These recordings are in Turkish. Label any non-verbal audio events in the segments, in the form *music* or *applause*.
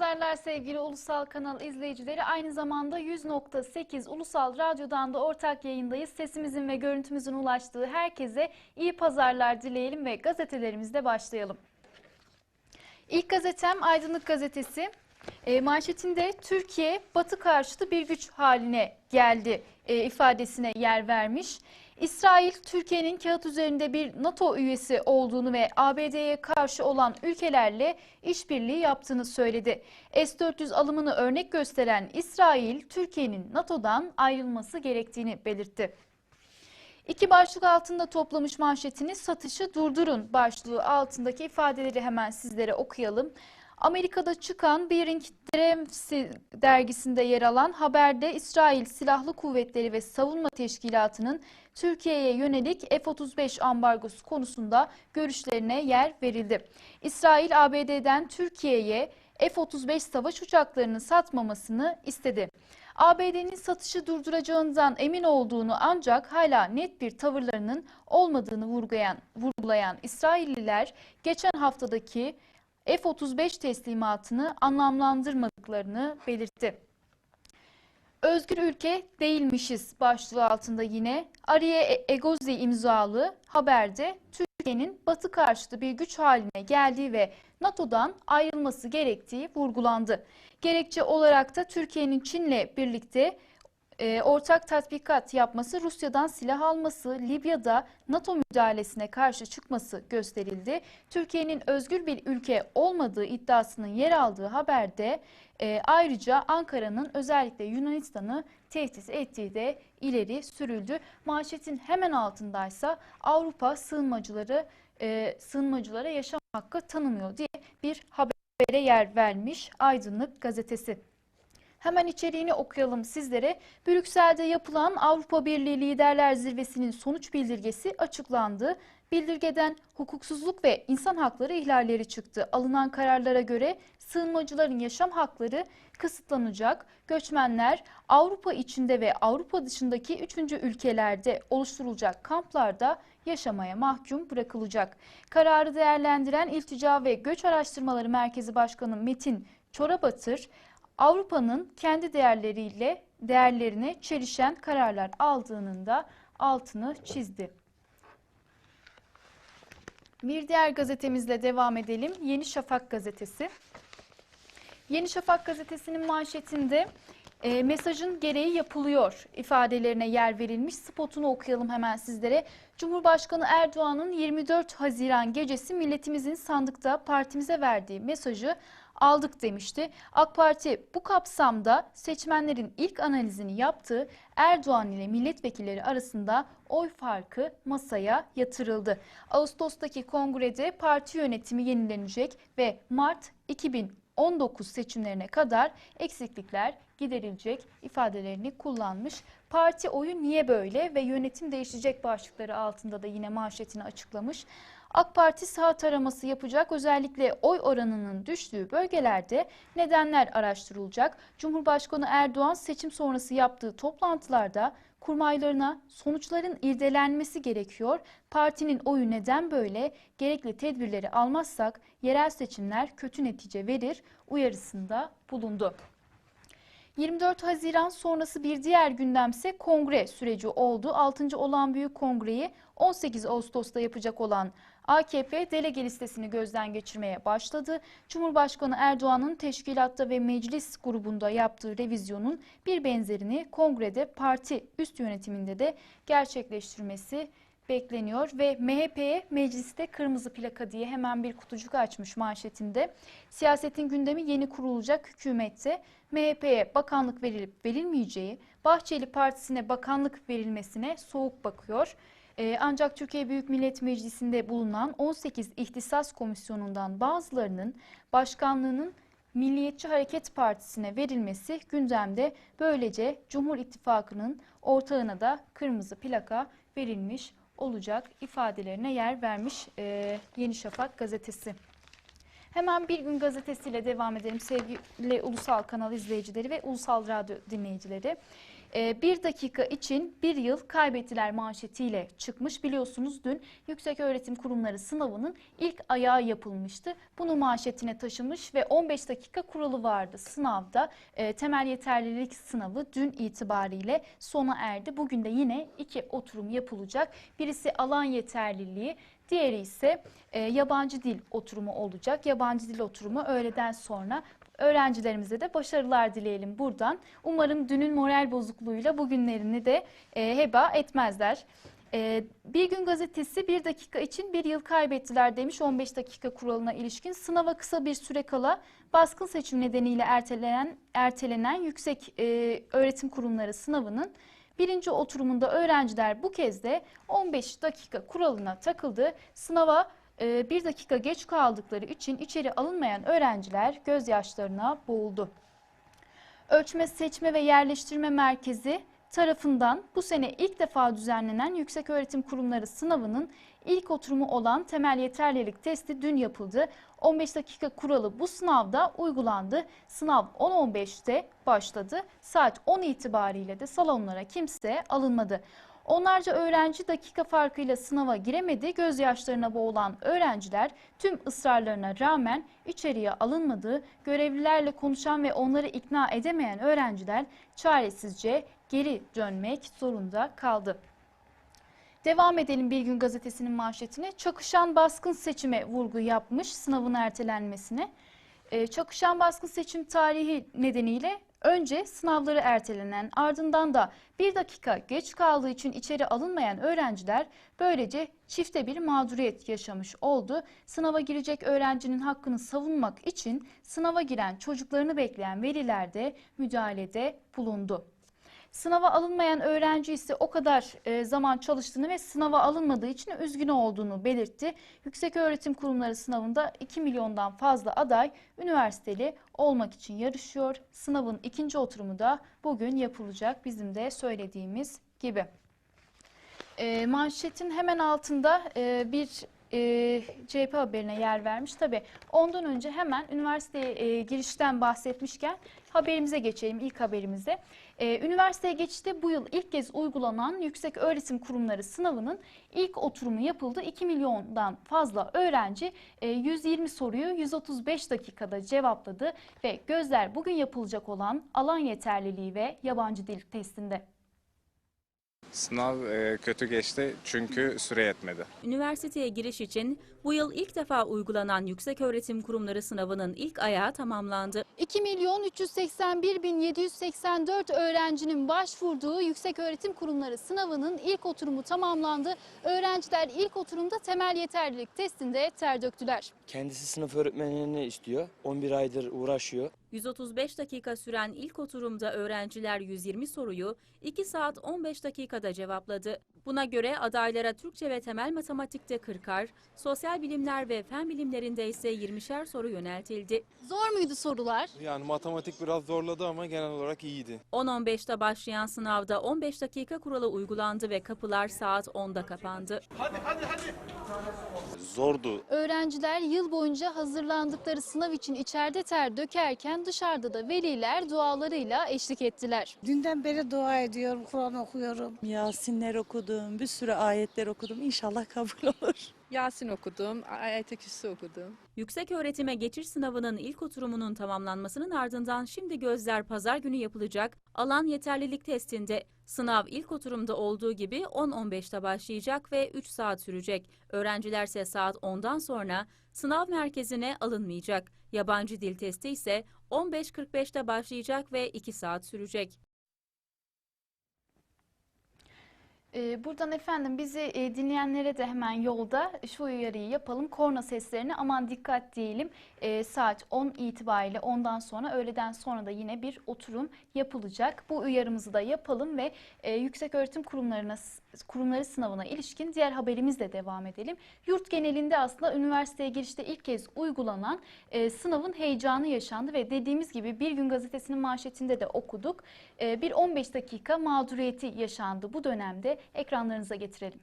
Pazarlar sevgili Ulusal Kanal izleyicileri. Aynı zamanda 100.8 Ulusal Radyo'dan da ortak yayındayız. Sesimizin ve görüntümüzün ulaştığı herkese iyi pazarlar dileyelim ve gazetelerimizle başlayalım. İlk gazetem Aydınlık Gazetesi. E, manşetinde Türkiye batı karşıtı bir güç haline geldi e, ifadesine yer vermiş. İsrail, Türkiye'nin kağıt üzerinde bir NATO üyesi olduğunu ve ABD'ye karşı olan ülkelerle işbirliği yaptığını söyledi. S-400 alımını örnek gösteren İsrail, Türkiye'nin NATO'dan ayrılması gerektiğini belirtti. İki başlık altında toplamış manşetini satışı durdurun başlığı altındaki ifadeleri hemen sizlere okuyalım. Amerika'da çıkan Bearing Times dergisinde yer alan haberde İsrail Silahlı Kuvvetleri ve Savunma Teşkilatı'nın Türkiye'ye yönelik F-35 ambargosu konusunda görüşlerine yer verildi. İsrail ABD'den Türkiye'ye F-35 savaş uçaklarını satmamasını istedi. ABD'nin satışı durduracağından emin olduğunu ancak hala net bir tavırlarının olmadığını vurgulayan, vurgulayan İsrailliler geçen haftadaki F-35 teslimatını anlamlandırmadıklarını belirtti. Özgür ülke değilmişiz başlığı altında yine Ariye Egozi imzalı haberde Türkiye'nin batı karşıtı bir güç haline geldiği ve NATO'dan ayrılması gerektiği vurgulandı. Gerekçe olarak da Türkiye'nin Çin'le birlikte e, ortak tatbikat yapması, Rusya'dan silah alması, Libya'da NATO müdahalesine karşı çıkması gösterildi. Türkiye'nin özgür bir ülke olmadığı iddiasının yer aldığı haberde e, ayrıca Ankara'nın özellikle Yunanistan'ı tehdit ettiği de ileri sürüldü. Manşetin hemen altındaysa Avrupa sığınmacıları e, sığınmacılara yaşam hakkı tanımıyor diye bir habere yer vermiş Aydınlık gazetesi. Hemen içeriğini okuyalım sizlere. Brüksel'de yapılan Avrupa Birliği Liderler Zirvesi'nin sonuç bildirgesi açıklandı. Bildirgeden hukuksuzluk ve insan hakları ihlalleri çıktı. Alınan kararlara göre sığınmacıların yaşam hakları kısıtlanacak. Göçmenler Avrupa içinde ve Avrupa dışındaki üçüncü ülkelerde oluşturulacak kamplarda yaşamaya mahkum bırakılacak. Kararı değerlendiren İltica ve Göç Araştırmaları Merkezi Başkanı Metin Çorabatır, Avrupa'nın kendi değerleriyle değerlerine çelişen kararlar aldığının da altını çizdi. Bir diğer gazetemizle devam edelim. Yeni Şafak gazetesi. Yeni Şafak gazetesinin manşetinde e, mesajın gereği yapılıyor ifadelerine yer verilmiş. Spotunu okuyalım hemen sizlere. Cumhurbaşkanı Erdoğan'ın 24 Haziran gecesi milletimizin sandıkta partimize verdiği mesajı aldık demişti. AK Parti bu kapsamda seçmenlerin ilk analizini yaptığı Erdoğan ile milletvekilleri arasında oy farkı masaya yatırıldı. Ağustos'taki kongrede parti yönetimi yenilenecek ve Mart 2019 seçimlerine kadar eksiklikler giderilecek ifadelerini kullanmış. Parti oyu niye böyle ve yönetim değişecek başlıkları altında da yine manşetini açıklamış. AK Parti saha taraması yapacak. Özellikle oy oranının düştüğü bölgelerde nedenler araştırılacak. Cumhurbaşkanı Erdoğan seçim sonrası yaptığı toplantılarda kurmaylarına sonuçların irdelenmesi gerekiyor. Partinin oyu neden böyle? Gerekli tedbirleri almazsak yerel seçimler kötü netice verir uyarısında bulundu. 24 Haziran sonrası bir diğer gündemse kongre süreci oldu. 6. olan büyük kongreyi 18 Ağustos'ta yapacak olan AKP delege listesini gözden geçirmeye başladı. Cumhurbaşkanı Erdoğan'ın teşkilatta ve meclis grubunda yaptığı revizyonun bir benzerini kongrede parti üst yönetiminde de gerçekleştirmesi bekleniyor ve MHP'ye mecliste kırmızı plaka diye hemen bir kutucuk açmış manşetinde. Siyasetin gündemi yeni kurulacak hükümette MHP'ye bakanlık verilip verilmeyeceği, Bahçeli Partisi'ne bakanlık verilmesine soğuk bakıyor. Ee, ancak Türkiye Büyük Millet Meclisi'nde bulunan 18 ihtisas komisyonundan bazılarının başkanlığının Milliyetçi Hareket Partisi'ne verilmesi gündemde. Böylece Cumhur İttifakı'nın ortağına da kırmızı plaka verilmiş olacak ifadelerine yer vermiş e, Yeni Şafak gazetesi. Hemen Bir Gün gazetesiyle devam edelim sevgili Ulusal Kanal izleyicileri ve Ulusal Radyo dinleyicileri. E, bir dakika için bir yıl kaybettiler manşetiyle çıkmış. Biliyorsunuz dün Yüksek Öğretim Kurumları sınavının ilk ayağı yapılmıştı. Bunu manşetine taşımış ve 15 dakika kuralı vardı sınavda. E, temel yeterlilik sınavı dün itibariyle sona erdi. Bugün de yine iki oturum yapılacak. Birisi alan yeterliliği, diğeri ise e, yabancı dil oturumu olacak. Yabancı dil oturumu öğleden sonra öğrencilerimize de başarılar dileyelim buradan. Umarım dünün moral bozukluğuyla bugünlerini de e, heba etmezler. E, bir gün gazetesi bir dakika için bir yıl kaybettiler demiş 15 dakika kuralına ilişkin. Sınava kısa bir süre kala baskın seçim nedeniyle ertelenen, ertelenen yüksek e, öğretim kurumları sınavının birinci oturumunda öğrenciler bu kez de 15 dakika kuralına takıldı. Sınava e, bir dakika geç kaldıkları için içeri alınmayan öğrenciler gözyaşlarına boğuldu. Ölçme, Seçme ve Yerleştirme Merkezi tarafından bu sene ilk defa düzenlenen Yükseköğretim Kurumları sınavının ilk oturumu olan temel yeterlilik testi dün yapıldı. 15 dakika kuralı bu sınavda uygulandı. Sınav 10.15'te başladı. Saat 10 itibariyle de salonlara kimse alınmadı. Onlarca öğrenci dakika farkıyla sınava giremedi. Gözyaşlarına boğulan öğrenciler tüm ısrarlarına rağmen içeriye alınmadığı, görevlilerle konuşan ve onları ikna edemeyen öğrenciler çaresizce geri dönmek zorunda kaldı. Devam edelim Bir Gün Gazetesi'nin manşetine. Çakışan baskın seçime vurgu yapmış sınavın ertelenmesine. Ee, Çakışan baskın seçim tarihi nedeniyle önce sınavları ertelenen ardından da bir dakika geç kaldığı için içeri alınmayan öğrenciler böylece çifte bir mağduriyet yaşamış oldu. Sınava girecek öğrencinin hakkını savunmak için sınava giren çocuklarını bekleyen veliler de müdahalede bulundu. Sınava alınmayan öğrenci ise o kadar e, zaman çalıştığını ve sınava alınmadığı için üzgün olduğunu belirtti. Yükseköğretim Kurumları sınavında 2 milyondan fazla aday üniversiteli olmak için yarışıyor. Sınavın ikinci oturumu da bugün yapılacak bizim de söylediğimiz gibi. E, manşetin hemen altında e, bir e, CHP haberine yer vermiş. Tabii ondan önce hemen üniversiteye e, girişten bahsetmişken haberimize geçelim ilk haberimize. E, üniversiteye geçişte bu yıl ilk kez uygulanan yüksek öğretim kurumları sınavının ilk oturumu yapıldı. 2 milyondan fazla öğrenci e, 120 soruyu 135 dakikada cevapladı ve gözler bugün yapılacak olan alan yeterliliği ve yabancı dil testinde. Sınav e, kötü geçti çünkü süre yetmedi. Üniversiteye giriş için bu yıl ilk defa uygulanan Yükseköğretim Kurumları sınavının ilk ayağı tamamlandı. 2 milyon 381 bin 784 öğrencinin başvurduğu Yükseköğretim Kurumları sınavının ilk oturumu tamamlandı. Öğrenciler ilk oturumda temel yeterlilik testinde ter döktüler. Kendisi sınıf öğretmenliğini istiyor. 11 aydır uğraşıyor. 135 dakika süren ilk oturumda öğrenciler 120 soruyu 2 saat 15 dakikada cevapladı. Buna göre adaylara Türkçe ve temel matematikte 40'ar, sosyal bilimler ve fen bilimlerinde ise 20'şer soru yöneltildi. Zor muydu sorular? Yani matematik biraz zorladı ama genel olarak iyiydi. 10-15'te başlayan sınavda 15 dakika kuralı uygulandı ve kapılar saat 10'da kapandı. zordu. Öğrenciler yıl boyunca hazırlandıkları sınav için içeride ter dökerken dışarıda da veliler dualarıyla eşlik ettiler. Dünden beri dua ediyorum, Kur'an okuyorum. Yasinler okudum, bir sürü ayetler okudum. İnşallah kabul *laughs* olur. Yasin okudum, Ayet-i Kürsü okudum. Yüksek öğretime geçiş sınavının ilk oturumunun tamamlanmasının ardından şimdi gözler pazar günü yapılacak alan yeterlilik testinde. Sınav ilk oturumda olduğu gibi 10-15'te başlayacak ve 3 saat sürecek. Öğrencilerse saat 10'dan sonra sınav merkezine alınmayacak. Yabancı dil testi ise 15.45'te başlayacak ve 2 saat sürecek. Ee, Buradan efendim bizi e, dinleyenlere de hemen yolda şu uyarıyı yapalım. Korna seslerine aman dikkat diyelim. Ee, Saat 10 itibariyle ondan sonra öğleden sonra da yine bir oturum yapılacak. Bu uyarımızı da yapalım ve e, yüksek öğretim kurumlarına kurumları sınavına ilişkin diğer haberimizle devam edelim. Yurt genelinde aslında üniversiteye girişte ilk kez uygulanan e, sınavın heyecanı yaşandı ve dediğimiz gibi Bir Gün Gazetesi'nin manşetinde de okuduk. E, bir 15 dakika mağduriyeti yaşandı bu dönemde ekranlarınıza getirelim.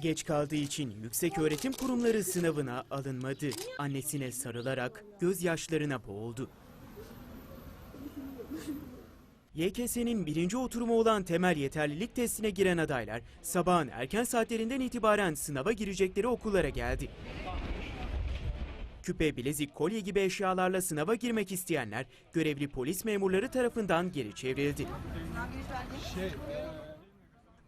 Geç kaldığı için yüksek öğretim kurumları sınavına alınmadı. Annesine sarılarak gözyaşlarına boğuldu. YKS'nin birinci oturumu olan temel yeterlilik testine giren adaylar sabahın erken saatlerinden itibaren sınava girecekleri okullara geldi. Küpe, bilezik, kolye gibi eşyalarla sınava girmek isteyenler görevli polis memurları tarafından geri çevrildi.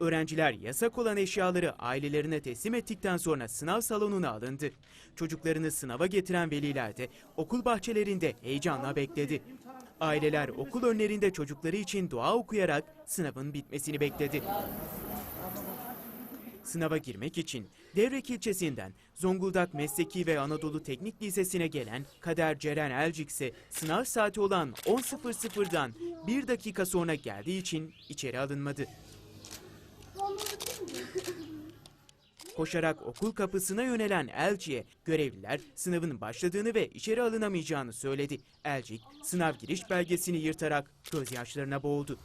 Öğrenciler yasak olan eşyaları ailelerine teslim ettikten sonra sınav salonuna alındı. Çocuklarını sınava getiren veliler de okul bahçelerinde heyecanla bekledi. Aileler okul önlerinde çocukları için dua okuyarak sınavın bitmesini bekledi. Sınava girmek için Devrek ilçesinden Zonguldak Mesleki ve Anadolu Teknik Lisesi'ne gelen Kader Ceren Elcik ise sınav saati olan 10.00'dan bir dakika sonra geldiği için içeri alınmadı. Koşarak okul kapısına yönelen Elçi'ye görevliler sınavın başladığını ve içeri alınamayacağını söyledi. Elcik sınav giriş belgesini yırtarak gözyaşlarına boğuldu.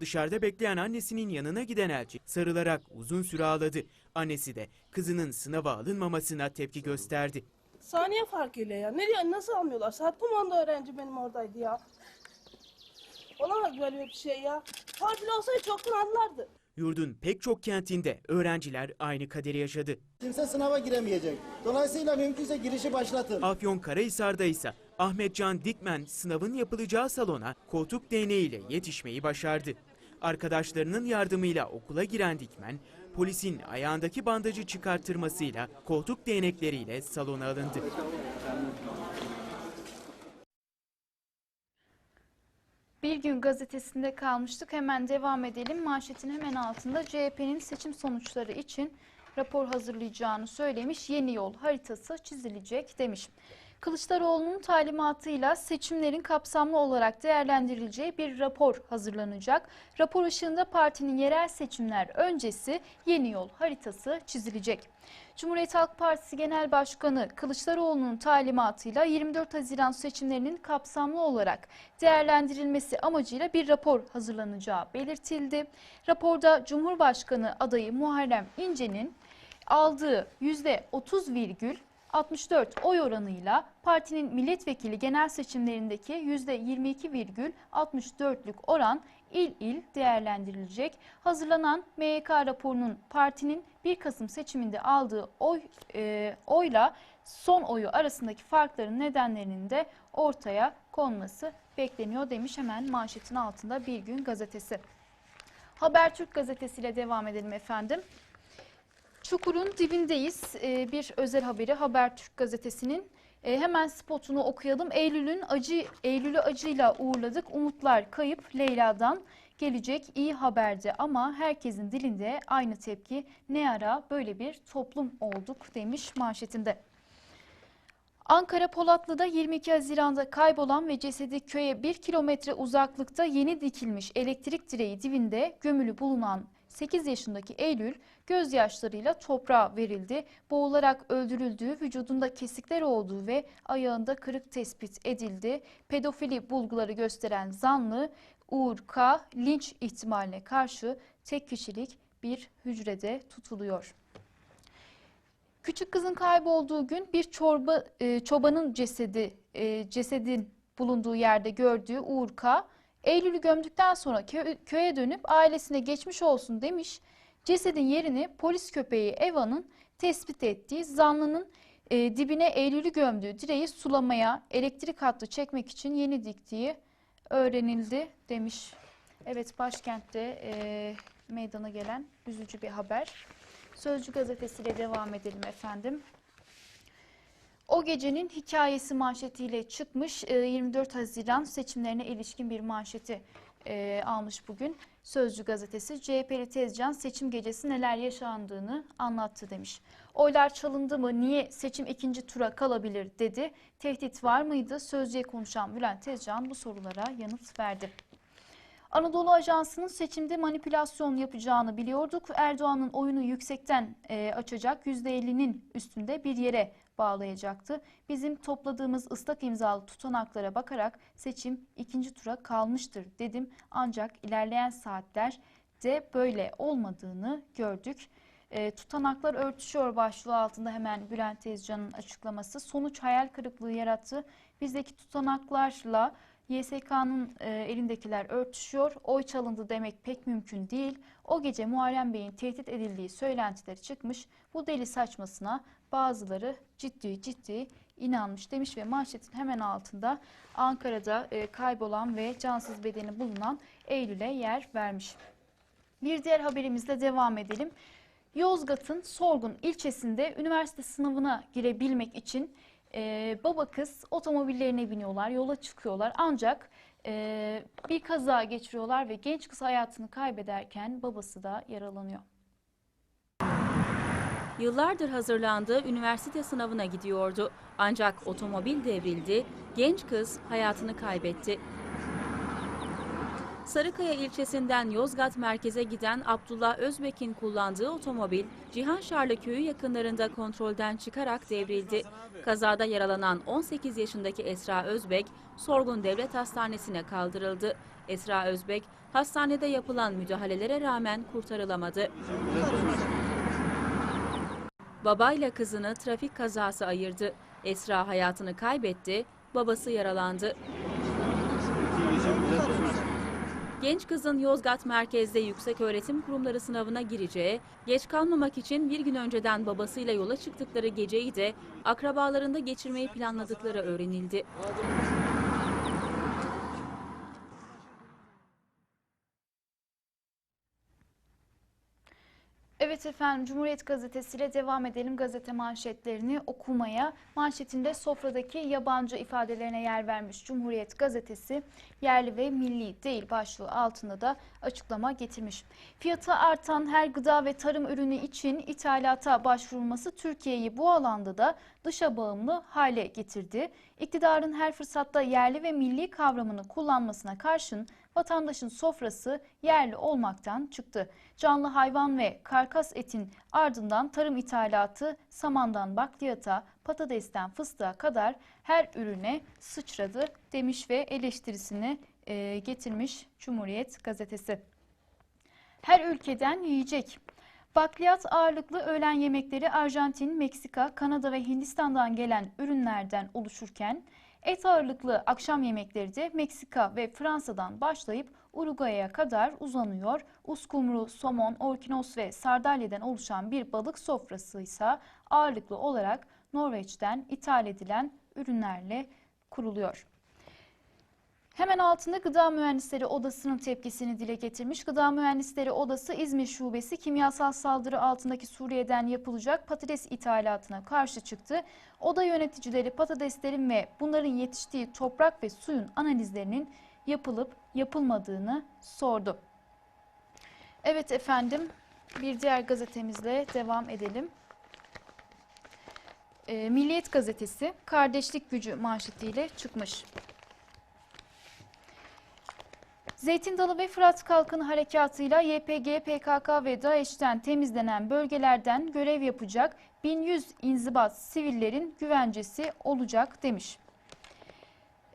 Dışarıda bekleyen annesinin yanına giden Elçik sarılarak uzun süre ağladı. Annesi de kızının sınava alınmamasına tepki gösterdi. Saniye farkıyla ya. Nereye nasıl almıyorlar? Saat kumanda öğrenci benim oradaydı ya. Olamaz böyle bir şey ya. Tatil olsaydı çoktan alırlardı. Yurdun pek çok kentinde öğrenciler aynı kaderi yaşadı. Kimse sınava giremeyecek. Dolayısıyla mümkünse girişi başlatın. Afyon Karahisar'da ise Ahmetcan Dikmen sınavın yapılacağı salona koltuk değneğiyle yetişmeyi başardı. Arkadaşlarının yardımıyla okula giren Dikmen, polisin ayağındaki bandajı çıkarttırmasıyla koltuk değnekleriyle salona alındı. Bir gün gazetesinde kalmıştık. Hemen devam edelim. Manşetin hemen altında CHP'nin seçim sonuçları için rapor hazırlayacağını söylemiş. Yeni yol haritası çizilecek demiş. Kılıçdaroğlu'nun talimatıyla seçimlerin kapsamlı olarak değerlendirileceği bir rapor hazırlanacak. Rapor ışığında partinin yerel seçimler öncesi yeni yol haritası çizilecek. Cumhuriyet Halk Partisi Genel Başkanı Kılıçdaroğlu'nun talimatıyla 24 Haziran seçimlerinin kapsamlı olarak değerlendirilmesi amacıyla bir rapor hazırlanacağı belirtildi. Raporda Cumhurbaşkanı adayı Muharrem İnce'nin aldığı %30,64 oy oranıyla partinin milletvekili genel seçimlerindeki %22,64'lük oran il il değerlendirilecek. Hazırlanan MYK raporunun partinin 1 Kasım seçiminde aldığı oy e, oyla son oyu arasındaki farkların nedenlerinin de ortaya konması bekleniyor demiş hemen manşetin altında Bir Gün gazetesi. Habertürk gazetesiyle devam edelim efendim. Çukurun dibindeyiz. Ee, bir özel haberi Habertürk gazetesinin. Ee, hemen spotunu okuyalım. Eylül'ün acı Eylül'ü acıyla uğurladık. Umutlar kayıp Leyla'dan gelecek iyi haberdi ama herkesin dilinde aynı tepki ne ara böyle bir toplum olduk demiş manşetinde. Ankara Polatlı'da 22 Haziran'da kaybolan ve cesedi köye 1 kilometre uzaklıkta yeni dikilmiş elektrik direği dibinde gömülü bulunan 8 yaşındaki Eylül gözyaşlarıyla toprağa verildi. Boğularak öldürüldüğü, vücudunda kesikler olduğu ve ayağında kırık tespit edildi. Pedofili bulguları gösteren zanlı Uğur K. linç ihtimaline karşı tek kişilik bir hücrede tutuluyor. Küçük kızın kaybolduğu gün bir çorba e, çobanın cesedi e, cesedin bulunduğu yerde gördüğü Uğur K. Eylül'ü gömdükten sonra kö- köye dönüp ailesine geçmiş olsun demiş. Cesedin yerini polis köpeği Eva'nın tespit ettiği zanlının e, dibine Eylül'ü gömdüğü direği sulamaya elektrik hattı çekmek için yeni diktiği öğrenildi demiş. Evet başkentte e, meydana gelen üzücü bir haber. Sözcü gazetesiyle devam edelim efendim. O gecenin hikayesi manşetiyle çıkmış e, 24 Haziran seçimlerine ilişkin bir manşeti e, almış bugün. Sözcü gazetesi CHP'li Tezcan seçim gecesi neler yaşandığını anlattı demiş. Oylar çalındı mı niye seçim ikinci tura kalabilir dedi. Tehdit var mıydı? Sözcüye konuşan Bülent Tezcan bu sorulara yanıt verdi. Anadolu Ajansı'nın seçimde manipülasyon yapacağını biliyorduk. Erdoğan'ın oyunu yüksekten e, açacak %50'nin üstünde bir yere bağlayacaktı. Bizim topladığımız ıslak imzalı tutanaklara bakarak seçim ikinci tura kalmıştır dedim. Ancak ilerleyen saatlerde böyle olmadığını gördük. E, tutanaklar örtüşüyor başlığı altında hemen Bülent Tezcan'ın açıklaması. Sonuç hayal kırıklığı yarattı. Bizdeki tutanaklarla YSK'nın e, elindekiler örtüşüyor. Oy çalındı demek pek mümkün değil. O gece Muharrem Bey'in tehdit edildiği söylentileri çıkmış. Bu deli saçmasına bazıları ciddi ciddi inanmış demiş ve manşetin hemen altında Ankara'da e, kaybolan ve cansız bedeni bulunan Eylül'e yer vermiş. Bir diğer haberimizle devam edelim. Yozgat'ın Sorgun ilçesinde üniversite sınavına girebilmek için e, baba kız otomobillerine biniyorlar, yola çıkıyorlar. Ancak e, bir kaza geçiriyorlar ve genç kız hayatını kaybederken babası da yaralanıyor. Yıllardır hazırlandığı üniversite sınavına gidiyordu. Ancak otomobil devrildi, genç kız hayatını kaybetti. Sarıkaya ilçesinden Yozgat merkeze giden Abdullah Özbek'in kullandığı otomobil Cihanşarlı köyü yakınlarında kontrolden çıkarak devrildi. Kazada yaralanan 18 yaşındaki Esra Özbek Sorgun Devlet Hastanesi'ne kaldırıldı. Esra Özbek hastanede yapılan müdahalelere rağmen kurtarılamadı. Babayla kızını trafik kazası ayırdı. Esra hayatını kaybetti, babası yaralandı. Genç kızın Yozgat merkezde yüksek öğretim kurumları sınavına gireceği, geç kalmamak için bir gün önceden babasıyla yola çıktıkları geceyi de akrabalarında geçirmeyi planladıkları öğrenildi. Evet efendim Cumhuriyet Gazetesi ile devam edelim gazete manşetlerini okumaya. Manşetinde sofradaki yabancı ifadelerine yer vermiş Cumhuriyet Gazetesi yerli ve milli değil başlığı altında da açıklama getirmiş. Fiyatı artan her gıda ve tarım ürünü için ithalata başvurulması Türkiye'yi bu alanda da dışa bağımlı hale getirdi. İktidarın her fırsatta yerli ve milli kavramını kullanmasına karşın vatandaşın sofrası yerli olmaktan çıktı. Canlı hayvan ve karkas etin ardından tarım ithalatı samandan bakliyata, patatesten fıstığa kadar her ürüne sıçradı demiş ve eleştirisini e, getirmiş Cumhuriyet Gazetesi. Her ülkeden yiyecek. Bakliyat ağırlıklı öğlen yemekleri Arjantin, Meksika, Kanada ve Hindistan'dan gelen ürünlerden oluşurken et ağırlıklı akşam yemekleri de Meksika ve Fransa'dan başlayıp Uruguay'a kadar uzanıyor. Uskumru, somon, orkinos ve sardalyeden oluşan bir balık sofrası ise ağırlıklı olarak Norveç'ten ithal edilen ürünlerle kuruluyor. Hemen altında Gıda Mühendisleri Odası'nın tepkisini dile getirmiş. Gıda Mühendisleri Odası İzmir Şubesi kimyasal saldırı altındaki Suriye'den yapılacak patates ithalatına karşı çıktı. Oda yöneticileri patateslerin ve bunların yetiştiği toprak ve suyun analizlerinin yapılıp yapılmadığını sordu. Evet efendim bir diğer gazetemizle devam edelim. Ee, Milliyet gazetesi kardeşlik gücü manşetiyle çıkmış. Zeytin Dalı ve Fırat Kalkını Harekatı'yla YPG, PKK ve DAEŞ'ten temizlenen bölgelerden görev yapacak 1100 inzibat sivillerin güvencesi olacak demiş.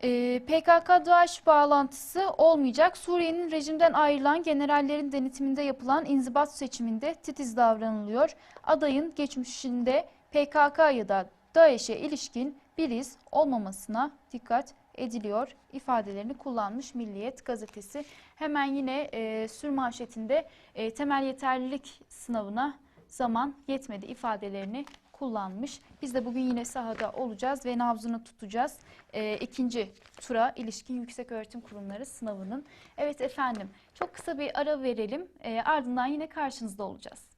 Ee, PKK-DAEŞ bağlantısı olmayacak. Suriye'nin rejimden ayrılan generallerin denetiminde yapılan inzibat seçiminde titiz davranılıyor. Adayın geçmişinde PKK ya da DAEŞ'e ilişkin bir iz olmamasına dikkat ediliyor ifadelerini kullanmış Milliyet gazetesi. Hemen yine e, sür manşetinde e, temel yeterlilik sınavına zaman yetmedi ifadelerini kullanmış. Biz de bugün yine sahada olacağız ve nabzını tutacağız. E, ikinci tura ilişkin yüksek öğretim kurumları sınavının. Evet efendim çok kısa bir ara verelim. E, ardından yine karşınızda olacağız.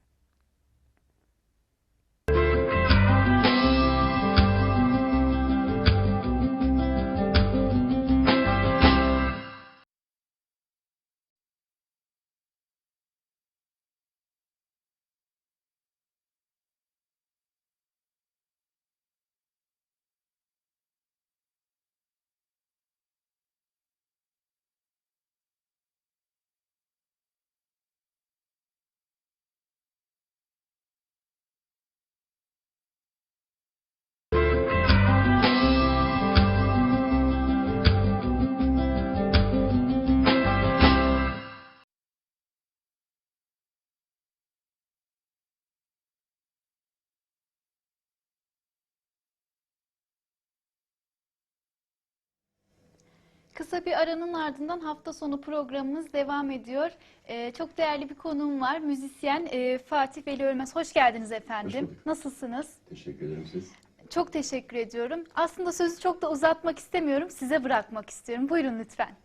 Kısa bir aranın ardından hafta sonu programımız devam ediyor. Ee, çok değerli bir konuğum var. Müzisyen e, Fatih Veli Ölmez. Hoş geldiniz efendim. bulduk. Nasılsınız? Teşekkür ederim siz. Çok teşekkür ediyorum. Aslında sözü çok da uzatmak istemiyorum. Size bırakmak istiyorum. Buyurun lütfen.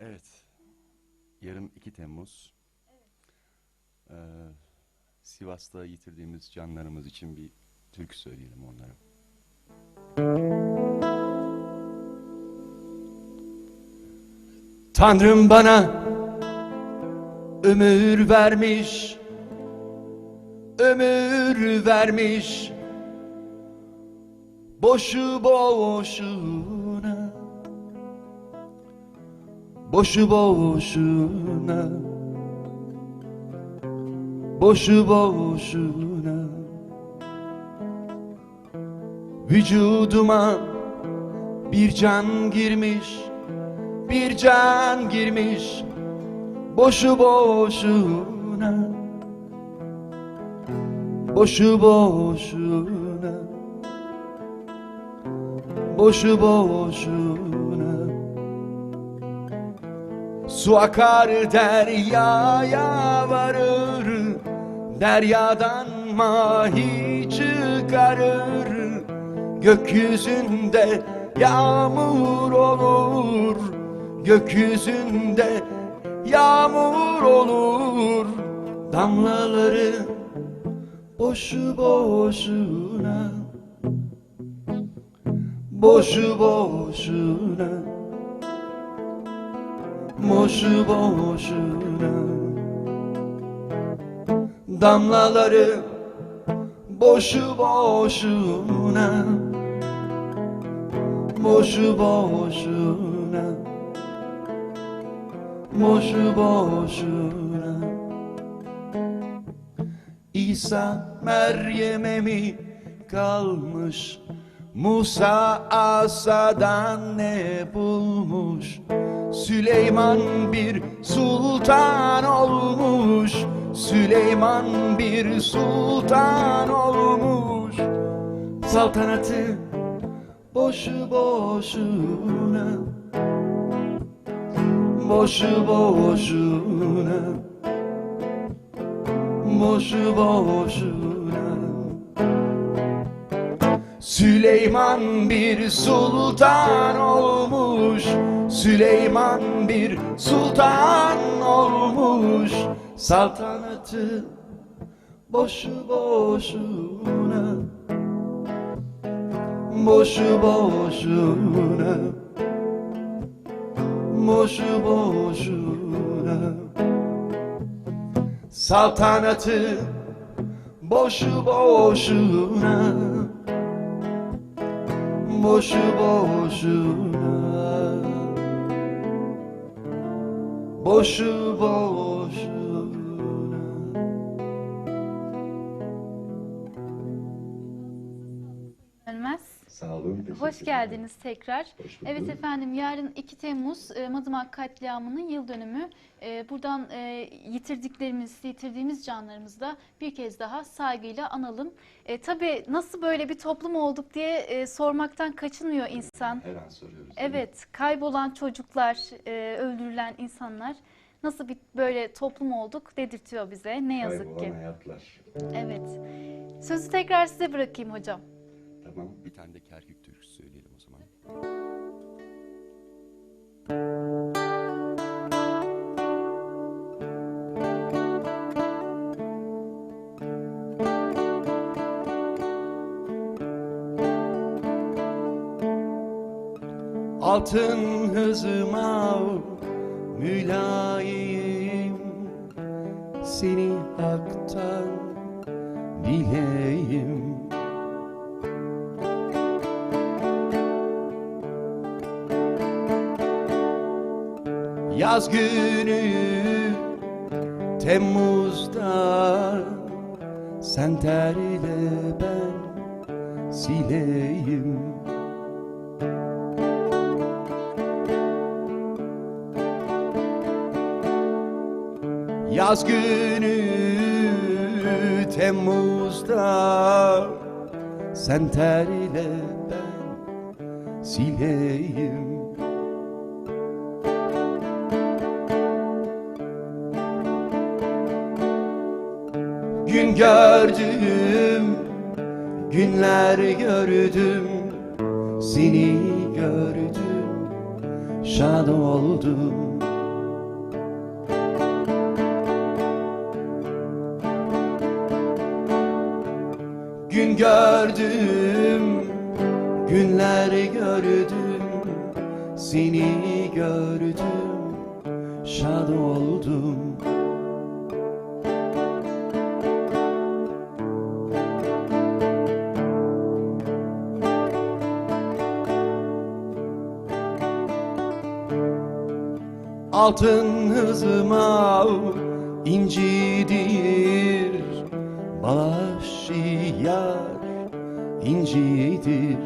Evet. Yarın 2 Temmuz. Ee, Sivas'ta yitirdiğimiz canlarımız için bir türkü söyleyelim onlara. Tanrım bana ömür vermiş, ömür vermiş, boşu boşuna. Boşu boşuna Boşu boşuna Vücuduma bir can girmiş Bir can girmiş Boşu boşuna. Boşu boşuna. Boşu boşuna. Su akar deryaya varır Deryadan mahi çıkarır. Gökyüzünde yağmur olur Gökyüzünde yağmur olur. Damlaları boşu boşuna Boşu boşuna boşu boşuna. Damlaları boşu boşuna Boşu boşuna Boşu boşuna. İsa Meryem'e mi kalmış? Musa Asa'dan ne bulmuş? Süleyman bir sultan olmuş. Süleyman bir sultan olmuş. Saltanatı boşu boşuna Boşu boşuna. Boşu boşuna. Süleyman bir sultan olmuş. Süleyman bir sultan olmuş. Saltanatı boşu boşuna. Boşu boşuna Boşu boşuna. Saltanatı boşu boşuna. Boşu boşuna. Boşu boşuna Sağ olun. Hoş geldiniz tekrar. Hoş Evet efendim yarın 2 Temmuz e, Madımak katliamının yıl dönümü. E, buradan e, yitirdiklerimiz, yitirdiğimiz canlarımızı da bir kez daha saygıyla analım. E, tabii nasıl böyle bir toplum olduk diye e, sormaktan kaçınmıyor insan. Her an soruyoruz. Evet, kaybolan çocuklar, e, öldürülen insanlar nasıl bir böyle toplum olduk dedirtiyor bize ne yazık Kaybolan ki. hayatlar. Evet. Sözü tekrar size bırakayım hocam. Tamam bir tane de Kerkük türküsü söyleyelim o zaman. Altın hızıma mülayim Seni haktan dileyim Yaz günü Temmuz'da Sen terle ben sileyim. Yaz günü Temmuz'da Sen terle ben sileyim gördüm Günler gördüm Seni gördüm Şad oldum. Gün gördüm Günler gördüm Seni gördüm Şad oldum Altın hızıma incidir. Balaş yar incidir.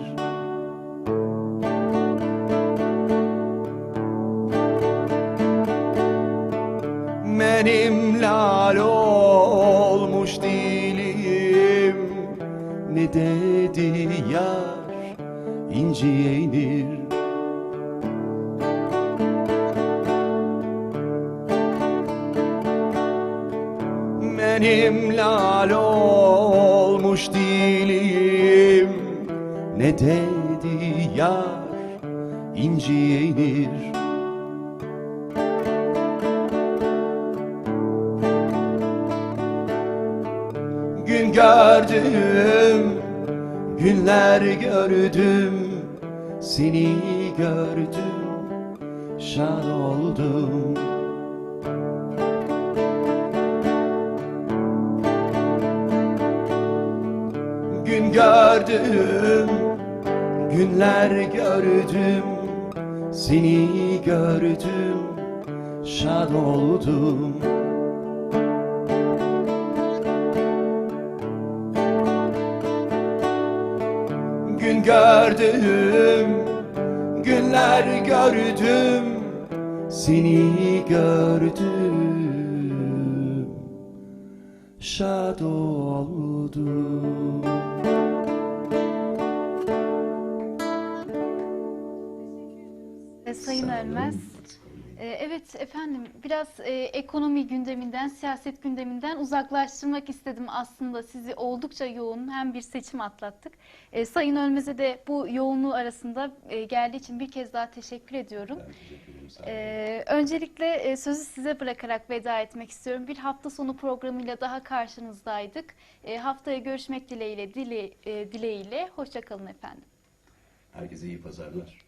Benim lal olmuş dilim Ne dedi yar inci Benim lal olmuş dilim. Ne dedi yar inci yenir Gün gördüm Günler gördüm. Seni gördüm Şad oldum gördüm Günler gördüm Seni gördüm Şad oldum. Gün gördüm Günler gördüm Seni gördüm Şad oldum E, Sayın Ölmez. E, Evet efendim biraz e, ekonomi gündeminden, siyaset gündeminden uzaklaştırmak istedim aslında sizi oldukça yoğun hem bir seçim atlattık. E, Sayın Ölmez'e de bu yoğunluğu arasında e, geldiği için bir kez daha teşekkür ediyorum. E, öncelikle e, sözü size bırakarak veda etmek istiyorum. Bir hafta sonu programıyla daha karşınızdaydık. E, haftaya görüşmek dileğiyle, dile, e, dileğiyle. Hoşçakalın efendim. Herkese iyi pazarlar.